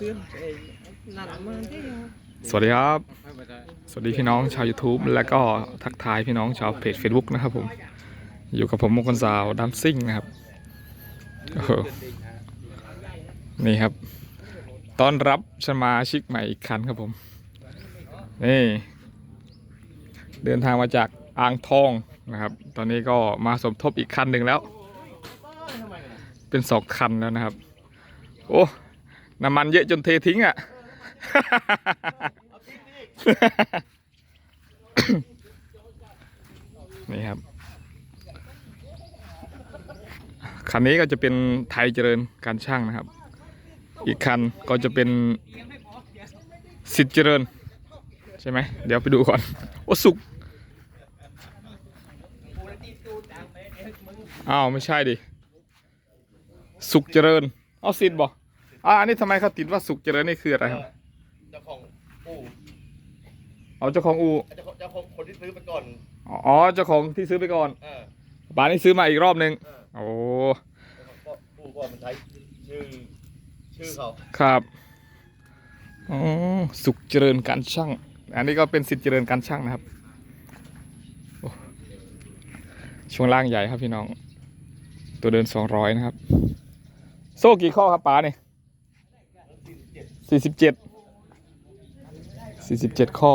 สวัสดีครับ สวัสดีพี่น้องชาว YouTube แล้วก็ทักทายพี่น้องชาวเพจ Facebook นะครับผม อยู่กับผมมงคลสาวดัมซิ่งนะครับนี่ครับ ต้อนรับสมาชิกใหม่อีกคันครับผม นี่ เดินทางมาจากอ่างทองนะครับ ตอนนี้ก็มาสมทบอีกคันหนึ่งแล้ว เป็นสองคันแล้วนะครับ โอ้ น้ำมันเยอะจนเททิ้งอะ นี่ครับ คันนี้ก็จะเป็นไทยเจริญการช่างนะครับ อีกคันก็จะเป็นสิทธิ์เจริญ ใช่ไหม เดี๋ยวไปดูก่อน โอ้สุกอ้าว ไม่ใช่ดิ สุขเจริญ เอาสิทธิ์บอก อ่าอันนี้ทำไมเขาติดว่าสุขเจริญนี่คืออะไรครับเจ้าของอู่เอาเจ้าของอูเจ้าของเจ้าของคนที่ซื้อไปก่อนอ๋อเจ้าของที่ซื้อไปก่อนเออป่านนี้ซื้อมาอีกรอบหนึ่งเออโอ้เจ้าของก็อู่ก่อนมันใช้ชื่อชื่อเขาครับอ๋อสุขเจริญการช่าง อันนี้ก็เป็นสิทธิ์เจริญการช่างนะครับโอ้ช่วงล่างใหญ่ครับพี่น้อง ตัวเดินสองร้อยนะครับ โซ่กี่ข้อครับป๋าเนี่ย สี่สิบเจ็ดสี่สิบเจ็ดข้อ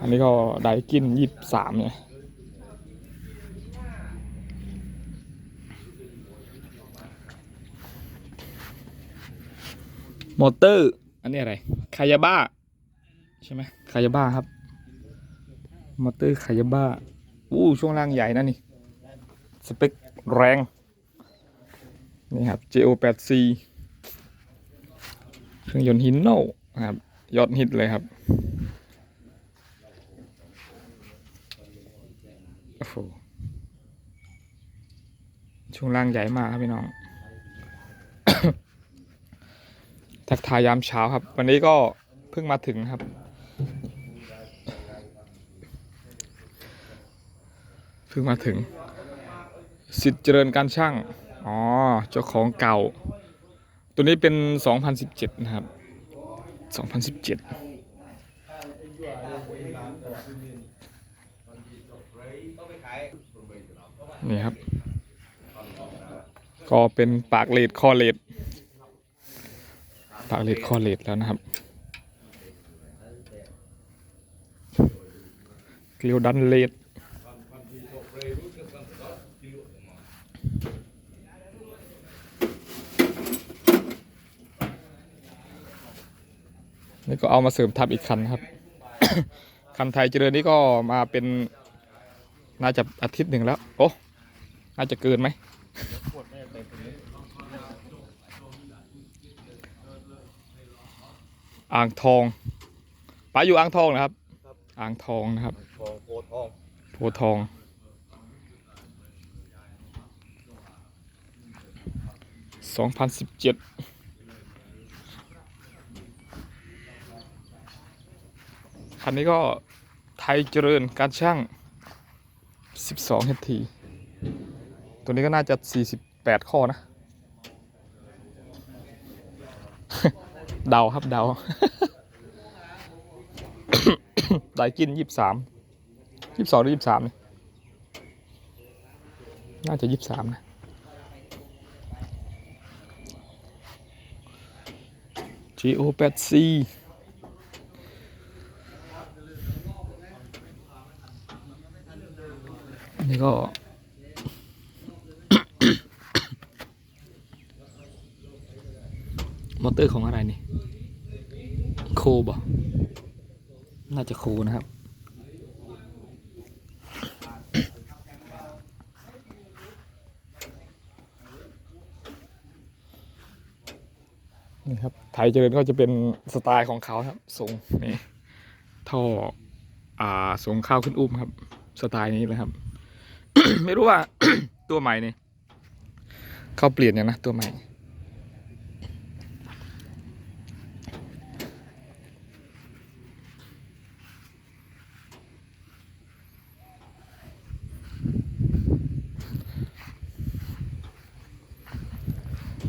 อันนี้ก็ไดกินยี่สิบสามเนี่ยมอเตอร์ อันนี้อะไร คายาบ้า ใช่ไหมคายาบ้าครับ มอเตอร์คายาบ้า อู้ช่วงล่างใหญ่นะนี่ สเปคแรง นี่ครับ JO8C เครื่องยนต์ฮินโนนะครับยอดฮิตเลยครับโอ้โหช่วงล่างใหญ่มากครับพี่น้อง ทักทายยามเช้าครับ วันนี้ก็เพิ่งมาถึงครับ เพิ่งมาถึง สิทธิ์เจริญการช่าง อ๋อ เจ้าของเก่า ตัวนี้เป็น 2017 นะครับ 2017นี่ครับ ก็เป็นปากเลดคอเลดปากเลดคอเลดแล้วนะครับ เกลียวดันเลด นี่ก็เอามาเสริมทับอีกคันครับ คันไทยเจริญนี่ก็มาเป็น น่าจะอาทิตย์หนึ่งแล้ว โอ้ น่าจะเกินไหม อ่างทองป้าอยู่อ่างทองนะครับ อ่างทองนะครับ โพทอง โพทอง สองพันสิบเจ็ด คันนี้ก็ไทยเจริญการช่าง 12เฮทีตัวนี้ก็น่าจะ 48 ข้อนะ เดาครับเดา ไดกิน 23 22 หรือ 23นี่น่าจะ 23 นะ GO8C อัน นี้ก็ มอเตอร์ของอะไรนี่ โคบ่น่าจะโคนะครับนี่ครับไทยเจริญก็จะเป็นสไตล์ของเขาครับทรงนี่ท่ออ่าส่งข้าวขึ้นอุ้มครับ สไตล์นี้เลยครับ ไม่รู้ว่า ตัวใหม่นี่เขาเปลี่ยนยังนะตัวใหม่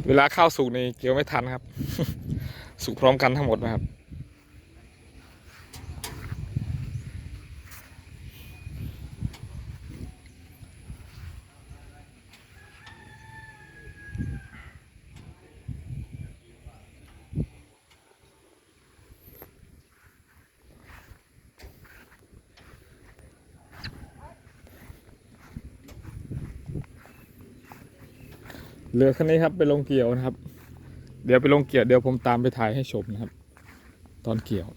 เวลาเข้าสุกนี่เกี่ยวไม่ทันครับ สุกพร้อมกันทั้งหมดนะครับ เหลือคันนี้ครับไปลงเกี่ยวนะครับ เดี๋ยวไปลงเกี่ยวเดี๋ยวผมตามไปถ่ายให้ชมนะครับ ตอนเกี่ยว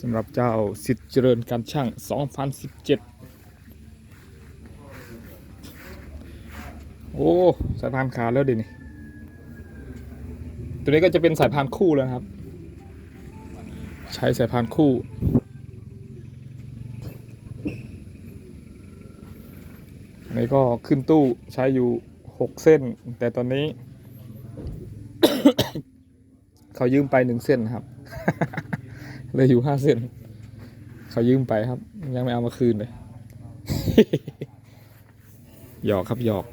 สำหรับเจ้าสิทธิ์เจริญการช่าง 2017 โอ้ สายพานขาแล้วดินี่ตัวนี้ก็จะเป็นสายพานคู่แล้วครับ ใช้สายพานคู่ อันนี้ ก็ขึ้นตู้ใช้อยู่หกเส้น แต่ตอนนี้ เขายืมไปหนึ่งเส้นครับเลยอยู่ห้าเส้น เขายืมไปครับ ยังไม่เอามาคืนเลยหยอกครับหยอก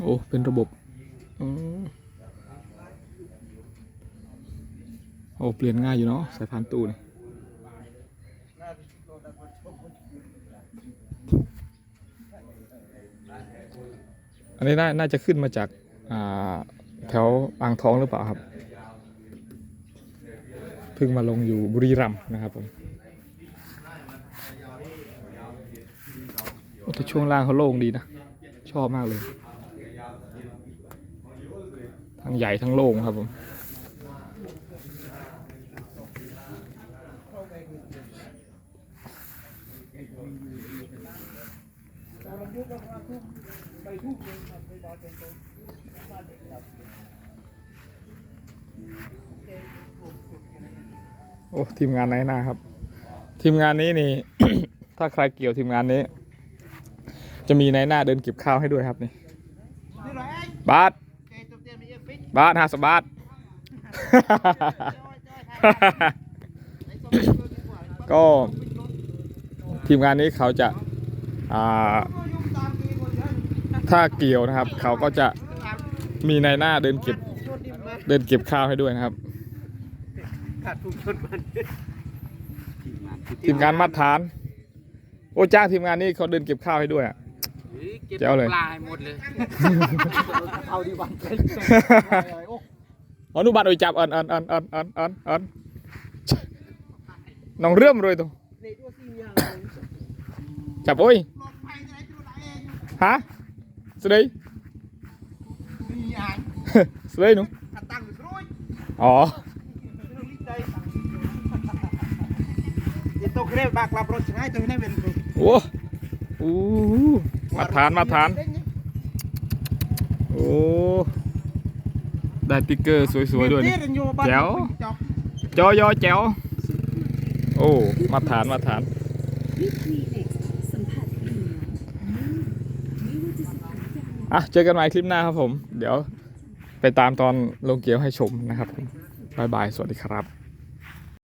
โอ้ เป็นระบบอืม โอ้ เปลี่ยนง่ายอยู่เนาะสายพานตู้นี่อันนี้น่าน่าจะขึ้นมาจากาแถวอ่างทองหรือเปล่าครับเพิ่งมาลงอยู่บุรีรัมย์นะครับผมแต่ช่วงล่างเขาโล่งดีนะ ชอบมากเลย ทั้งใหญ่ทั้งโล่งครับผม โอ้ทีมงานไหนหน้าครับ ทีมงานนี้นี่ ถ้าใครเกี่ยวทีมงานนี้ จะมีในหน้าเดินเก็บข้าวให้ด้วยครับนี่บาทบาทห้าสบาทก็ทีมงานนี้เขาจะอ่า ถ้าเกี่ยวนะครับ เขาก็จะมีในหน้าเดินเก็บเดินเก็บข้าวให้ด้วยนะครับขาดทุกชนมันทีมงานมาตรฐาน โอ้จ้างทีมงานนี้เขาเดินเก็บข้าวให้ด้วยอะเจ๋วเลยปลาให้หมดเลยเอาดีวันเลยโอ้อนุบาลโดยจับอันอันอันอันอันอันอันน้องเรื่อมเลยตัวในตัวสิ่งอย่างจับโอ้ยฮะ สวัสดีมีอย่างสวัสดีหนูขัดตังค์ร้อยอ๋อลิตรใจเดี๋ยวตัวเรบบักลับรถง่ายตัวนี้เป็นโอ้โอ้มาทานมาทานโอ้ได้ติ๊กเกอร์สวยๆด้วยแจ๋วจอยอแจ๋วโอ้มาทานมาทาน วิธีเอ็กสัมผัสเหนือนุ่มไม่ว่าจะสัมผัส อะเจอกันใหม่คลิปหน้าครับผม เดี๋ยวไปตามตอนลงเกียวให้ชมนะครับผมบายบาย สวัสดีครับ